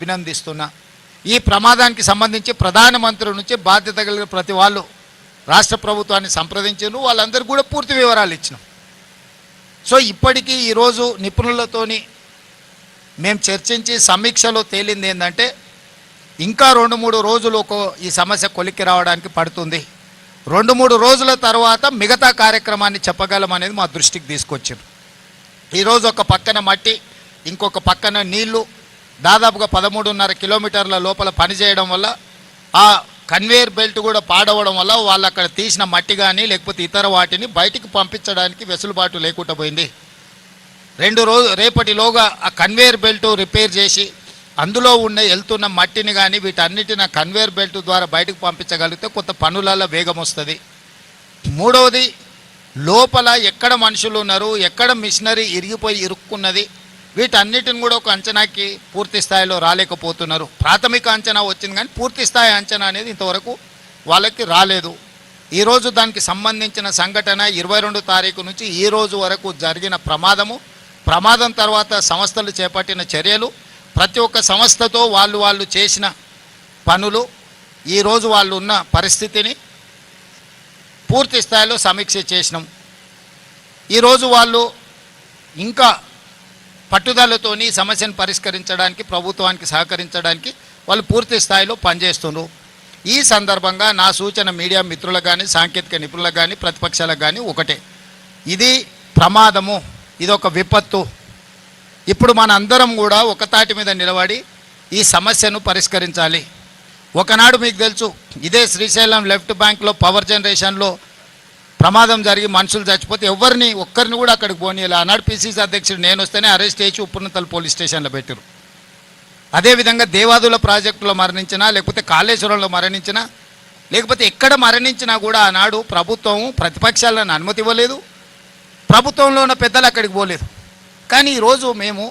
అభినందిస్తున్నా. ఈ ప్రమాదానికి సంబంధించి ప్రధానమంత్రి నుంచి బాధ్యత కలిగిన ప్రతి వాళ్ళు రాష్ట్ర ప్రభుత్వాన్ని సంప్రదించారు వాళ్ళందరూ కూడా పూర్తి వివరాలు ఇచ్చినాం. సో ఇప్పటికీ ఈరోజు నిపుణులతోని మేము చర్చించి సమీక్షలో తేలింది ఏంటంటే ఇంకా రెండు మూడు రోజులు ఒక ఈ సమస్య కొలిక్కి రావడానికి పడుతుంది. రెండు మూడు రోజుల తర్వాత మిగతా కార్యక్రమాన్ని చెప్పగలం అనేది మా దృష్టికి తీసుకొచ్చారు. ఈరోజు ఒక పక్కన మట్టి ఇంకొక పక్కన నీళ్ళు దాదాపుగా పదమూడున్నర కిలోమీటర్ల లోపల పనిచేయడం వల్ల ఆ కన్వేయర్ బెల్ట్ కూడా పాడవడం వల్ల వాళ్ళు అక్కడ తీసిన మట్టి కానీ లేకపోతే ఇతర వాటిని బయటికి పంపించడానికి వెసులుబాటు లేకుండా పోయింది. రెండు రోజు రేపటిలోగా ఆ కన్వేయర్ బెల్ట్ రిపేర్ చేసి అందులో ఉన్న వెళ్తున్న మట్టిని కానీ వీటన్నిటిని కన్వేయర్ బెల్ట్ ద్వారా బయటకు పంపించగలిగితే కొంత పనులలో వేగం వస్తుంది. మూడవది లోపల ఎక్కడ మనుషులు ఉన్నారు ఎక్కడ మిషనరీ ఇరిగిపోయి ఇరుక్కున్నది వీటన్నిటిని కూడా ఒక అంచనాకి పూర్తి స్థాయిలో రాలేకపోతున్నారు. ప్రాథమిక అంచనా వచ్చింది కానీ పూర్తి స్థాయి అంచనా అనేది ఇంతవరకు వాళ్ళకి రాలేదు. ఈరోజు దానికి సంబంధించిన సంఘటన ఇరవై రెండు తారీఖు నుంచి ఈ రోజు వరకు జరిగిన ప్రమాదము ప్రమాదం తర్వాత సంస్థలు చేపట్టిన చర్యలు ప్రతి ఒక్క సంస్థతో వాళ్ళు వాళ్ళు చేసిన పనులు ఈరోజు వాళ్ళు ఉన్న పరిస్థితిని పూర్తి స్థాయిలో సమీక్ష చేసినాం. ఈరోజు వాళ్ళు ఇంకా పట్టుదలతోని సమస్యను పరిష్కరించడానికి ప్రభుత్వానికి సహకరించడానికి వాళ్ళు పూర్తి స్థాయిలో పనిచేస్తున్నారు ఈ సందర్భంగా నా సూచన మీడియా మిత్రులకు కానీ సాంకేతిక నిపుణులకు కానీ ప్రతిపక్షాలకు కానీ ఒకటే. ఇది ప్రమాదము ఇది ఒక విపత్తు. ఇప్పుడు మన అందరం కూడా ఒక తాటి మీద నిలబడి ఈ సమస్యను పరిష్కరించాలి. ఒకనాడు మీకు తెలుసు ఇదే శ్రీశైలం లెఫ్ట్ బ్యాంక్లో పవర్ జనరేషన్లో ప్రమాదం జరిగి మనుషులు చచ్చిపోతే ఎవరిని ఒక్కరిని కూడా అక్కడికి పోనీయాలి. ఆనాడు పిసిసి అధ్యక్షుడు నేను వస్తేనే అరెస్ట్ చేసి ఉప్పునతల పోలీస్ స్టేషన్లో పెట్టారు అదేవిధంగా దేవాదుల ప్రాజెక్టులో మరణించినా లేకపోతే కాళేశ్వరంలో మరణించినా లేకపోతే ఎక్కడ మరణించినా కూడా ఆనాడు ప్రభుత్వం ప్రతిపక్షాలను అనుమతి ఇవ్వలేదు. ప్రభుత్వంలో ఉన్న పెద్దలు అక్కడికి పోలేదు. కానీ ఈరోజు మేము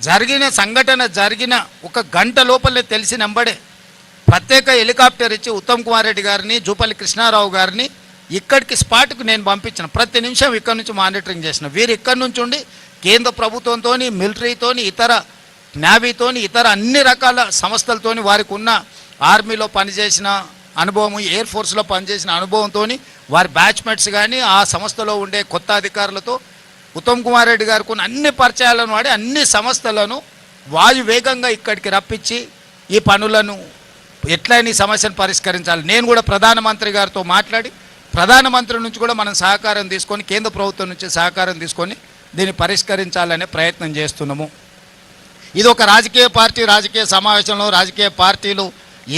జరిగిన సంఘటన జరిగిన ఒక గంట లోపలే తెలిసినంబడే ప్రత్యేక హెలికాప్టర్ ఇచ్చి ఉత్తమ్ కుమార్ రెడ్డి గారిని జూపల్లి కృష్ణారావు గారిని ఇక్కడికి స్పాట్కు నేను పంపించిన. ప్రతి నిమిషం ఇక్కడ నుంచి మానిటరింగ్ చేసిన. వీరు ఇక్కడి నుంచి ఉండి కేంద్ర ప్రభుత్వంతో మిలిటరీతోని ఇతర నేవీతోని ఇతర అన్ని రకాల సంస్థలతోని వారికి ఉన్న ఆర్మీలో పనిచేసిన అనుభవం ఎయిర్ ఫోర్స్లో పనిచేసిన అనుభవంతో వారి బ్యాచ్మెట్స్ కానీ ఆ సంస్థలో ఉండే కొత్త అధికారులతో ఉత్తమ్ కుమార్ రెడ్డి గారికి ఉన్న అన్ని పరిచయాలను వాడి అన్ని సంస్థలను వాయు వేగంగా ఇక్కడికి రప్పించి ఈ పనులను ఎట్లయినా ఈ సమస్యను పరిష్కరించాలి. నేను కూడా ప్రధానమంత్రి గారితో మాట్లాడి ప్రధానమంత్రి నుంచి కూడా మనం సహకారం తీసుకొని కేంద్ర ప్రభుత్వం నుంచి సహకారం తీసుకొని దీన్ని పరిష్కరించాలనే ప్రయత్నం చేస్తున్నాము. ఇది ఒక రాజకీయ పార్టీ రాజకీయ సమావేశంలో రాజకీయ పార్టీలు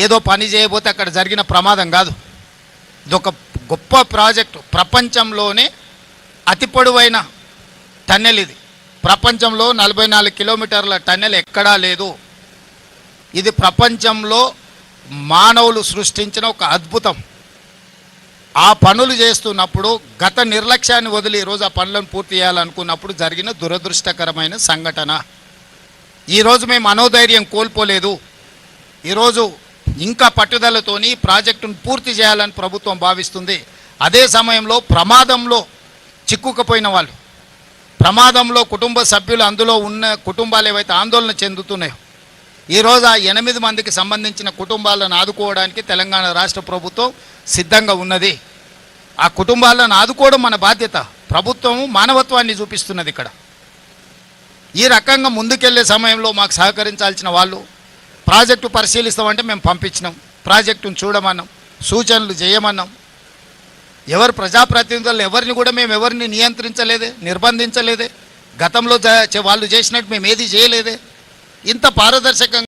ఏదో పని చేయబోతే అక్కడ జరిగిన ప్రమాదం కాదు. ఇదొక గొప్ప ప్రాజెక్టు. ప్రపంచంలోనే అతి పొడవైన టన్నెల్ ఇది. ప్రపంచంలో నలభై నాలుగు కిలోమీటర్ల టన్నెల్ ఎక్కడా లేదు. ఇది ప్రపంచంలో మానవులు సృష్టించిన ఒక అద్భుతం. ఆ పనులు చేస్తున్నప్పుడు గత నిర్లక్ష్యాన్ని వదిలి ఈరోజు ఆ పనులను పూర్తి చేయాలనుకున్నప్పుడు జరిగిన దురదృష్టకరమైన సంఘటన. ఈరోజు మేము మనోధైర్యం కోల్పోలేదు. ఈరోజు ఇంకా పట్టుదలతోని ఈ ప్రాజెక్టును పూర్తి చేయాలని ప్రభుత్వం భావిస్తుంది. అదే సమయంలో ప్రమాదంలో చిక్కుకుపోయిన వాళ్ళు ప్రమాదంలో కుటుంబ సభ్యులు అందులో ఉన్న కుటుంబాలు ఏవైతే ఆందోళన చెందుతున్నాయో ఈరోజు ఆ ఎనిమిది మందికి సంబంధించిన కుటుంబాలను ఆదుకోవడానికి తెలంగాణ రాష్ట్ర ప్రభుత్వం సిద్ధంగా ఉన్నది. ఆ కుటుంబాలను ఆదుకోవడం మన బాధ్యత. ప్రభుత్వం మానవత్వాన్ని చూపిస్తున్నది ఇక్కడ. ఈ రకంగా ముందుకెళ్ళే సమయంలో మాకు సహకరించాల్సిన వాళ్ళు ప్రాజెక్టు పరిశీలిస్తామంటే మేము పంపించినాం. ప్రాజెక్టును చూడమన్నాం సూచనలు చేయమన్నాం. ఎవరు ప్రజాప్రతినిధులు ఎవరిని కూడా మేము ఎవరిని నియంత్రించలేదే నిర్బంధించలేదే. గతంలో జ- వాళ్ళు చేసినట్టు మేము ఏది చేయలేదే. ఇంత పారదర్శకంగా